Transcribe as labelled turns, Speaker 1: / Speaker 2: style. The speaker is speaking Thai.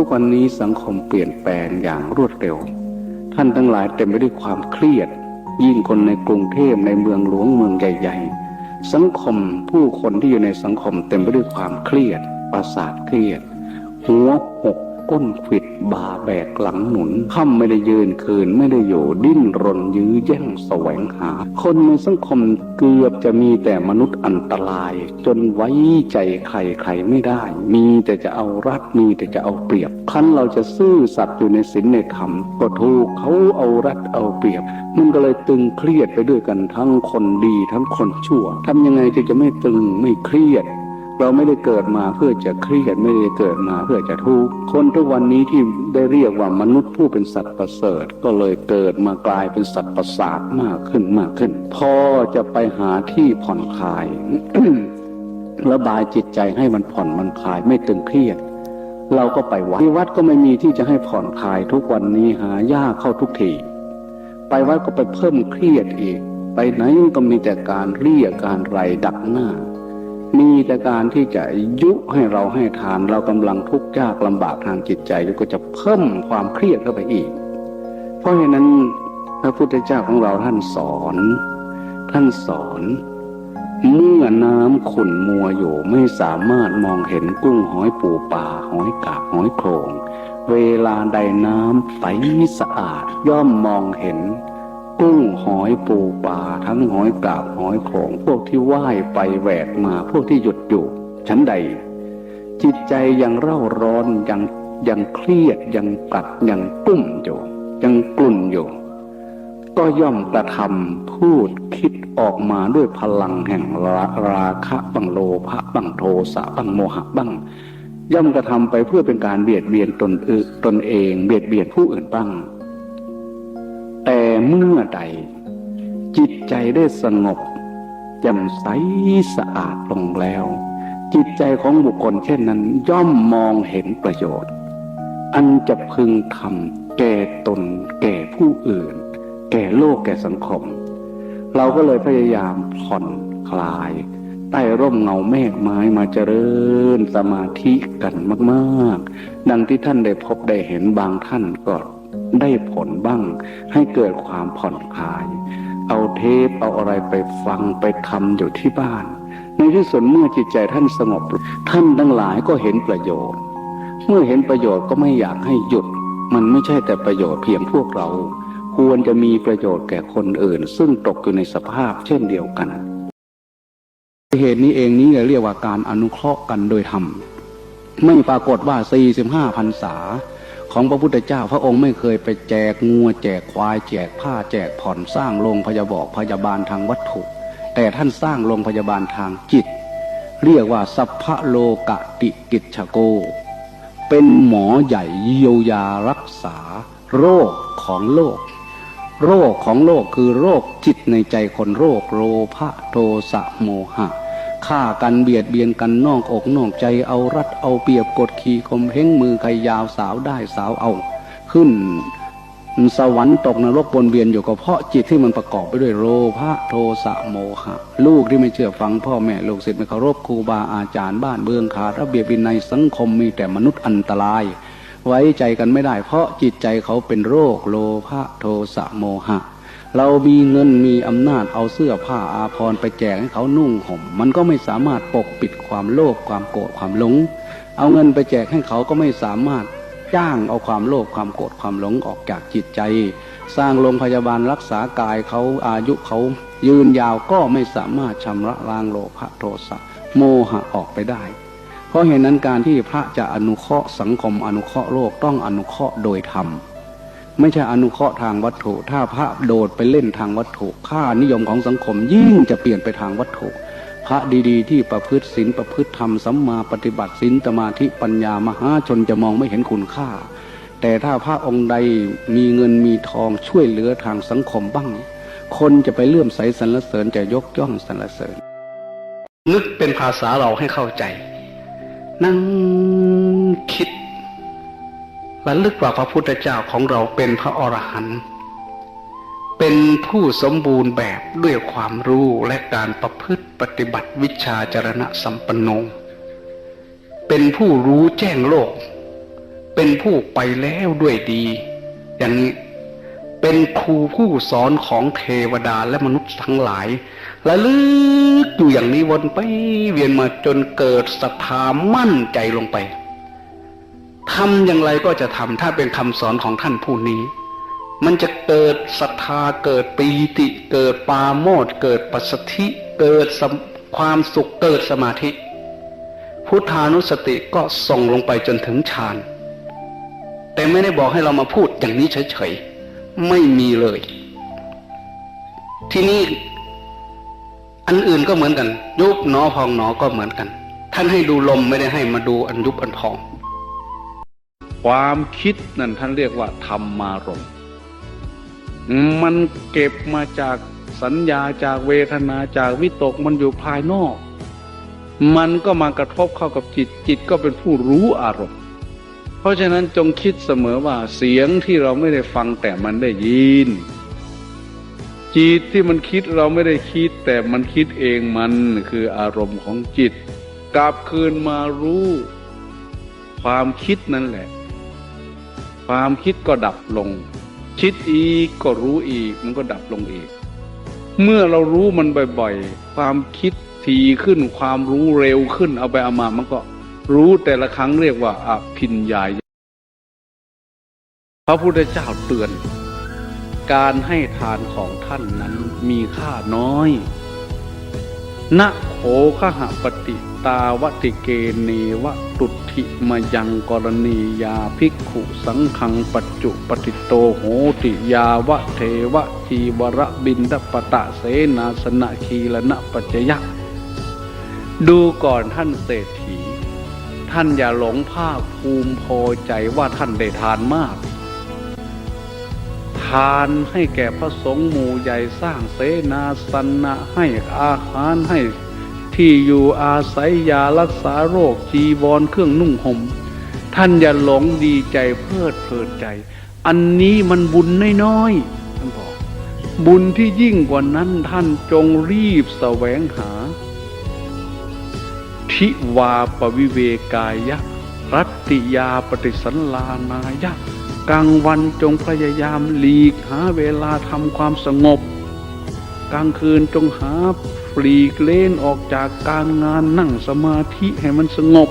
Speaker 1: ทุกวันนี้สังคมเปลี่ยนแปลงอย่างรวดเร็ว ท่านทั้งหลายเต็มไปด้วยความเครียด ยิ่งคนในกรุงเทพในเมืองหลวงเมืองใหญ่ ๆ สังคมผู้คนที่อยู่ในสังคมเต็มไปด้วยความเครียดประสาทเครียด หัวหก ก้นขิดบาแบกหลังหนุนค่ำไม่ได้ยืนคืนไม่ได้อยู่ดิ้นรนยื้อแย่งแสวงหา คนในสังคมเกือบจะมีแต่มนุษย์อันตราย จนไว้ใจใครใครไม่ได้ มีแต่จะเอารัดมีแต่จะเอาเปรียบ คันเราจะซื่อสัตย์อยู่ในศีลในธรรมก็ถูกเขาเอารัดเอาเปรียบ มันก็เลยตึงเครียดไปด้วยกันทั้งคนดีทั้งคนชั่วทำยังไงที่จะไม่ตึงไม่เครียด เราไม่ได้เกิดมาเพื่อจะเครียดไม่ได้เกิดมาเพื่อจะทุกข์คนทุกวันนี้ที่ได้เรียกว่ามนุษย์ผู้เป็นสัตว์ประเสริฐ ก็เลยเกิดมากลายเป็นสัตว์ประสาทมากขึ้นมากขึ้น พอจะไปหาที่ผ่อนคลายระบายจิตใจให้มันผ่อนมันคลายไม่ตึงเครียด เราก็ไปวัดที่วัดก็ไม่มีที่จะให้ผ่อนคลายทุกวันนี้หายากเข้าทุกทีไปวัดก็ไปเพิ่มเครียดอีก ไปไหนก็มีแต่การเรียกการไรดักหน้า มีแต่การที่จะยุให้เราให้ทาน เรากำลังทุกข์ยากลำบากทางจิตใจก็จะเพิ่มความเครียดเข้าไปอีก เพราะฉะนั้นพระพุทธเจ้าของเราท่านสอน ท่านสอน เมื่อน้ำขุ่นมัวอยู่ไม่สามารถมองเห็นกุ้งหอยปูปลาหอยกาบหอยโขงเวลาใดน้ำใสสะอาดย่อมมองเห็น กุ้งหอยปูปลาทั้งหอยกาบหอยโขงพวกที่ว่ายไปแหวกมาพวกที่หยุดอยู่ชั้นใด จิตใจยังเร่าร้อนยังยังเครียดยังกัดยังกุ้มอยู่ยังกลุ่นอยู่ ก็ย่อมกระทำพูดคิดออกมาด้วยพลังแห่งราราคะบังโลภะบังโทสะบังโมหะบังย่อมกระทำไปเพื่อเป็นการเบียดเบียนตนเอตนเอง เบียดเบียนผู้อื่นบ้าง เมื่อใด จิตใจได้สงบแจ่มใสสะอาดลงแล้ว จิตใจของบุคคลเช่นนั้น ย่อมมองเห็นประโยชน์ อันจะพึงทำแก่ตน แก่ผู้อื่น แก่โลกแก่สังคม เราก็เลยพยายามผ่อนคลาย ใต้ร่มเงาเมฆไม้มาเจริญสมาธิกันมาก ๆ ดังที่ท่านได้พบได้เห็นบางท่านก็ ได้ผลบ้าง ให้เกิดความผ่อนคลาย เอาเทปเอาอะไรไปฟังไปทำอยู่ที่บ้าน ในที่สุดเมื่อจิตใจท่านสงบ ท่านทั้งหลายก็เห็นประโยชน์ เมื่อเห็นประโยชน์ก็ไม่อยากให้หยุด มันไม่ใช่แต่ประโยชน์เพียงพวกเรา ควรจะมีประโยชน์แก่คนอื่น ซึ่งตกอยู่ในสภาพเช่นเดียวกันเหตุนี้เองนี้เรียกว่าการอนุเคราะห์กันโดยธรรมไม่ปรากฏว่า 45พรรษา ของพระพุทธเจ้า พระองค์ไม่เคยไปแจกงัวแจกควาย แจกผ้าแจกผ่อนสร้างโรงพยาบาลพยาบาลทางวัตถุ แต่ท่านสร้างโรงพยาบาลทางจิต เรียกว่าสัพพะโลกติกิจโก เป็นหมอใหญ่เยียวยารักษา โรคของโลก โรคของโลกคือโรคจิตในใจคนโรคโลภะโทสะโมหะ ฆ่ากันเบียดเบียนกันนอกอกนอกใจเอารัดเอาเปรียบกดขี่ข่มเหงมือใครยาวสาวได้สาวเอา ขึ้น สวรรค์ตกนรกวนเวียนอยู่ก็เพราะจิตที่มันประกอบไปด้วยโลภะโทสะโมหะลูกที่ไม่เชื่อฟังพ่อแม่ลูกศิษย์ไม่เคารพครูบาอาจารย์บ้านเบืองขาดระเบียบวินัยสังคมมีแต่มนุษย์อันตราย ไว้ใจกันไม่ได้ เพราะจิตใจเขาเป็นโรคโลภะโทสะโมหะ เรามีเงินมีอำนาจเอาเสื้อผ้าอาภรณ์ไปแจกให้เขานุ่งห่ม มันก็ไม่สามารถปกปิดความโลภความโกรธความหลง เอาเงินไปแจกให้เขาก็ไม่สามารถจ้างเอาความโลภความโกรธความหลงออกจากจิตใจ สร้างโรงพยาบาลรักษากายเขาอายุเขายืนยาวก็ไม่สามารถชำระล้างโลภะโทสะโมหะออกไปได้ เพราะเหตุนั้นการที่พระจะอนุเคราะห์สังคมอนุเคราะห์โลกต้องอนุเคราะห์โดยธรรม ไม่ใช่อนุเคราะห์ทางวัตถุ ถ้าพระโดดไปเล่นทางวัตถุ ค่านิยมของสังคมยิ่งจะเปลี่ยนไปทางวัตถุ พระดีๆ ที่ประพฤติศีลประพฤติธรรมสัมมาปฏิบัติศีลสมาธิปัญญามหาชนจะมองไม่เห็นคุณค่า แต่ถ้าพระองค์ใดมีเงินมีทองช่วยเหลือทางสังคมบ้าง คนจะไปเลื่อมใสสรรเสริญจะยกย่องสรรเสริญ นึกเป็นภาษาเราให้เข้าใจ นั่งคิด ระลึกว่าพระพุทธเจ้าของเราเป็นพระอรหันต์เป็นผู้สมบูรณ์แบบด้วยความรู้และการประพฤติปฏิบัติวิชาจรณะสัมปันโน เป็นผู้รู้แจ้งโลก เป็นผู้ไปแล้วด้วยดี อย่างนี้เป็นครูผู้สอนของเทวดาและมนุษย์ทั้งหลายและลึกอยู่อย่างนี้วนไปเวียนมาจนเกิดศรัทธามั่นใจลงไป ทำอย่างไรก็จะทำถ้าเป็นคำสอนของท่านผู้นี้ มันจะเกิดศรัทธาเกิดปีติ เกิดปาโมดเกิดปัสสธิเกิดความสุขเกิดสมาธิ พุทธานุสติก็ส่งลงไปจนถึงฌานแต่ไม่ได้บอกให้เรามาพูดอย่างนี้เฉยๆไม่มีเลย ที่นี่อันอื่นก็เหมือนกัน ยุบหนอพองหนอก็เหมือนกัน ท่านให้ดูลมไม่ได้ให้มาดูอันยุบอันพอง ความคิดนั่นท่านเรียกว่าธรรมารมณ์มันเก็บมาจากสัญญาจากเวทนาจากวิตกมันอยู่ภายนอก มันก็มากระทบเข้ากับจิตจิตก็เป็นผู้รู้อารมณ์ เพราะฉะนั้นจงคิดเสมอว่าเสียงที่เราไม่ได้ฟังแต่มันได้ยิน จิตที่มันคิดเราไม่ได้คิด แต่มันคิดเองมันคืออารมณ์ของจิต กลับคืนมารู้ ความคิดนั่นแหละ ความคิดก็ดับลง คิดอีกก็รู้อีกมันก็ดับลงอีก เมื่อเรารู้มันบ่อยๆ ความคิดทีขึ้นความรู้เร็วขึ้นเอาไปเอามามันก็รู้แต่ละครั้งเรียกว่าอภิญญาญาณพระพุทธเจ้าเตือน การให้ทานของท่านนั้นมีค่าน้อยณโขขหปฏิ ตาวติเกเนวะตุถิมยังกรณียาภิกขุสังขังปัจจุปฏิโตโหติยาวะเทวะจีวระบินดปตะเสนาสนะคีลนะปัจจยะ ดูก่อนท่านเศรษฐี ท่านอย่าหลงภาคภูมิพอใจว่าท่านได้ทานมากทานให้แก่พระสงฆ์หมู่ใหญ่สร้างเสนาสนะให้อาหารให้ ที่อยู่อาศัยยารักษาโรคจีวรเครื่องนุ่งห่ม ท่านอย่าหลงดีใจเพลิดเพลินใจ อันนี้มันบุญน้อยๆท่านบอก บุญที่ยิ่งกว่านั้นท่านจงรีบแสวงหา ทิวาปวิเวกายะ รัตติยาปฏิสันลานายะ กลางวันจงพยายามหลีกหาเวลาทำความสงบ กลางคืนจงหา ลีกเล่นออกจากการงานนั่งสมาธิให้มันสงบ